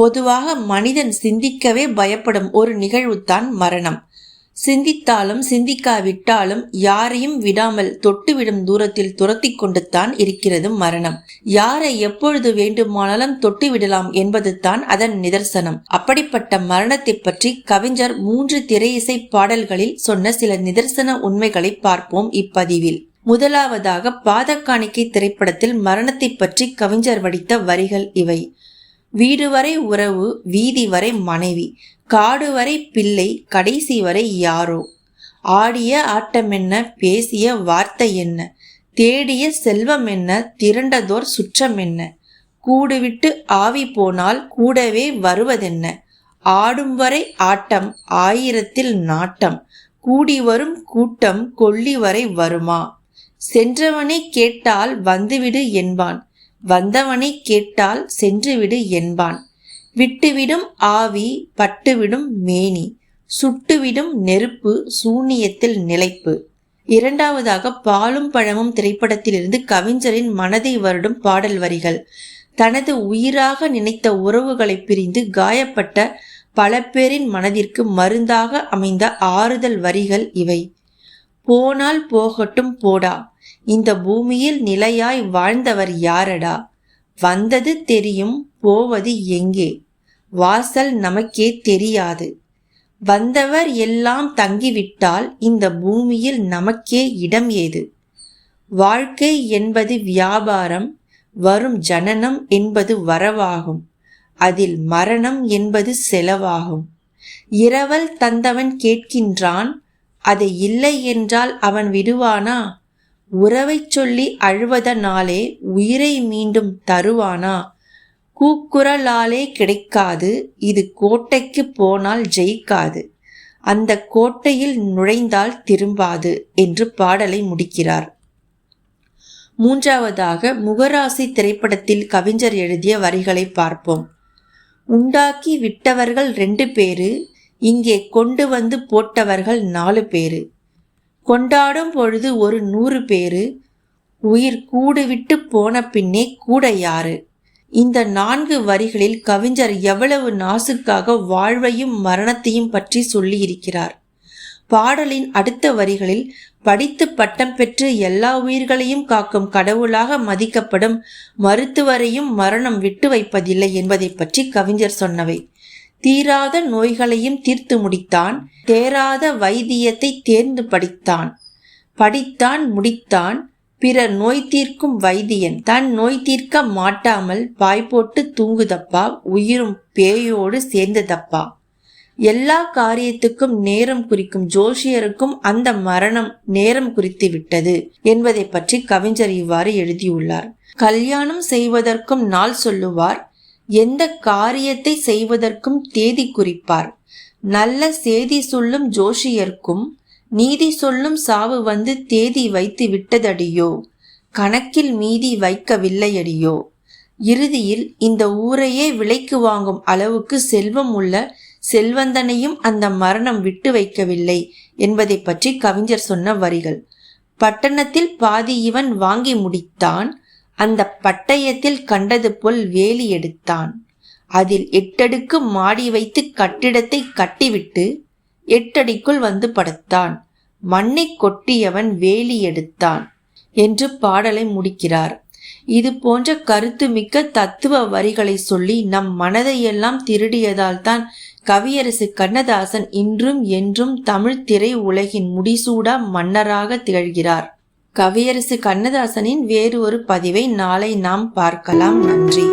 பொதுவாக மனிதன் சிந்திக்கவே பயப்படும் ஒரு நிகழ்வுதான் மரணம். சிந்தித்தாலும் சிந்திக்காவிட்டாலும் யாரையும் விடாமல் தொட்டுவிடும் தூரத்தில் துரத்தி கொண்டுத்தான் இருக்கிறது மரணம். யாரை எப்பொழுது வேண்டுமானாலும் தொட்டுவிடலாம் என்பது தான் அதன் நிதர்சனம். அப்படிப்பட்ட மரணத்தை பற்றி கவிஞர் மூன்று திரையிசை பாடல்களில் சொன்ன சில நிதர்சன உண்மைகளை பார்ப்போம் இப்பதிவில். முதலாவதாக பாதக்காணிக்கை திரைப்படத்தில் மரணத்தை பற்றி கவிஞர் வடித்த வரிகள் இவை. வீடு வரை உறவு வீதி வரை மனைவி காடு வரை பிள்ளை கடைசி வரை யாரோ. ஆடிய ஆட்டம் என்ன பேசிய வார்த்தை என்ன தேடிய செல்வம் என்ன திரண்டதோர் சுற்றம் என்ன கூடு விட்டு ஆவி போனால் கூடவே வருவதென்ன ஆடும் வரை ஆட்டம் ஆயிரத்தில் நாட்டம் கூடி வரும் கூட்டம் கொள்ளி வரை வருமா சென்றவனை கேட்டால் வந்துவிடு என்பான் வந்தவனை கேட்டால் சென்றுவிடு என்பான். விட்டுவிடும் ஆவி பட்டுவிடும் மேனி சுட்டுவிடும் நெருப்பு சூனியத்தில் நிலைப்பு. இரண்டாவதாக பாலும் பழமும் திரைப்படத்திலிருந்து கவிஞரின் மனதை வருடும் பாடல் வரிகள். தனது உயிராக நினைத்த உறவுகளை பிரிந்து காயப்பட்ட பல பேரின் மனதிற்கு மருந்தாக அமைந்த ஆறுதல் வரிகள் இவை. போனால் போகட்டும் போடா. இந்த பூமியில் நிலையாய் வாழ்ந்தவர் யாரடா? வந்தது தெரியும் போவது எங்கே? வாசல் நமக்கே தெரியாது. வந்தவர் எல்லாம் தங்கிவிட்டால் இந்த பூமியில் நமக்கே இடம் ஏது? வாழ்க்கை என்பது வியாபாரம் வரும் ஜனனம் என்பது வரவாகும். அதில் மரணம் என்பது செலவாகும். இரவல் தந்தவன் கேட்கின்றான் அதை இல்லை என்றால் அவன் விடுவானா? உறவைச் சொல்லி அழுவதனாலே உயிரை மீண்டும் தருவானா? கூக்குரலாலே கிடைக்காது இது கோட்டைக்கு போனால் ஜெயிக்காது. அந்த கோட்டையில் நுழைந்தால் திரும்பாது என்று பாடலை முடிக்கிறார். மூன்றாவதாக முகராசி திரைப்படத்தில் கவிஞர் எழுதிய வரிகளை பார்ப்போம். உண்டாக்கி விட்டவர்கள் ரெண்டு பேரு இங்கே கொண்டு வந்து போட்டவர்கள் நாலு பேரு. கொண்டாடும் பொழுது ஒரு நூறு பேரு. உயிர் கூடு விட்டு போன பின்னே கூட யாரு? இந்த நான்கு வரிகளில் கவிஞர் எவ்வளவு நாசுக்காக வாழ்வையும் மரணத்தையும் பற்றி சொல்லியிருக்கிறார். பாடலின் அடுத்த வரிகளில் படித்து பட்டம் பெற்று எல்லா உயிர்களையும் காக்கும் கடவுளாக மதிக்கப்படும் மருத்துவரையும் மரணம் விட்டு வைப்பதில்லை என்பதை பற்றி கவிஞர் சொன்னவை. தீராத நோய்களையும் தீர்த்து முடித்தான் தேராத வைத்தியத்தை தேர்ந்து படித்தான். படித்தான் முடித்தான். பிறர் நோய் தீர்க்கும் வைத்தியன். தன் நோய் தீர்க்க மாட்டாமல் பாய் போட்டு தூங்குதப்பா உயிரும் பேயோடு சேர்ந்ததப்பா. எல்லா காரியத்துக்கும் நேரம் குறிக்கும் ஜோஷியருக்கும் அந்த மரணம் நேரம் குறித்து விட்டது என்பதை பற்றி கவிஞர் இவ்வாறு எழுதியுள்ளார். கல்யாணம் செய்வதற்கும் நாள் சொல்லுவார் எந்த காரியத்தை செய்வதற்கும் தேதி குறிப்பார். நல்ல செய்தி சொல்லும் ஜோஷியர்க்கும் நீதி சொல்லும் சாவு வந்து தேதி வைத்து விட்டதடியோ? கணக்கில் மீதி வைக்கவில்லையடியோ? இறுதியில் இந்த ஊரையே விலைக்கு வாங்கும் அளவுக்கு செல்வம் உள்ள செல்வந்தனையும் அந்த மரணம் விட்டு வைக்கவில்லை என்பதை பற்றி கவிஞர் சொன்ன வரிகள். பட்டணத்தில் பாதி இவன் வாங்கி முடித்தான் அந்த பட்டயத்தில் கண்டது போல் வேலி எடுத்தான். அதில் எட்டடுக்கு மாடி வைத்து கட்டிடத்தை கட்டிவிட்டு எட்டடிக்குள் வந்து படுத்தான். மண்ணை கொட்டியவன் வேலி எடுத்தான் என்று பாடலை முடிக்கிறார். இது போன்ற கருத்து மிக்க தத்துவ வரிகளை சொல்லி நம் மனதையெல்லாம் திருடியதால் தான் கவியரசு கண்ணதாசன் இன்றும் என்றும் தமிழ் திரை உலகின் முடிசூடா மன்னராக திகழ்கிறார். கவியரசு கண்ணதாசனின் வேறு ஒரு பதிவை நாளை நாம் பார்க்கலாம். நன்றி.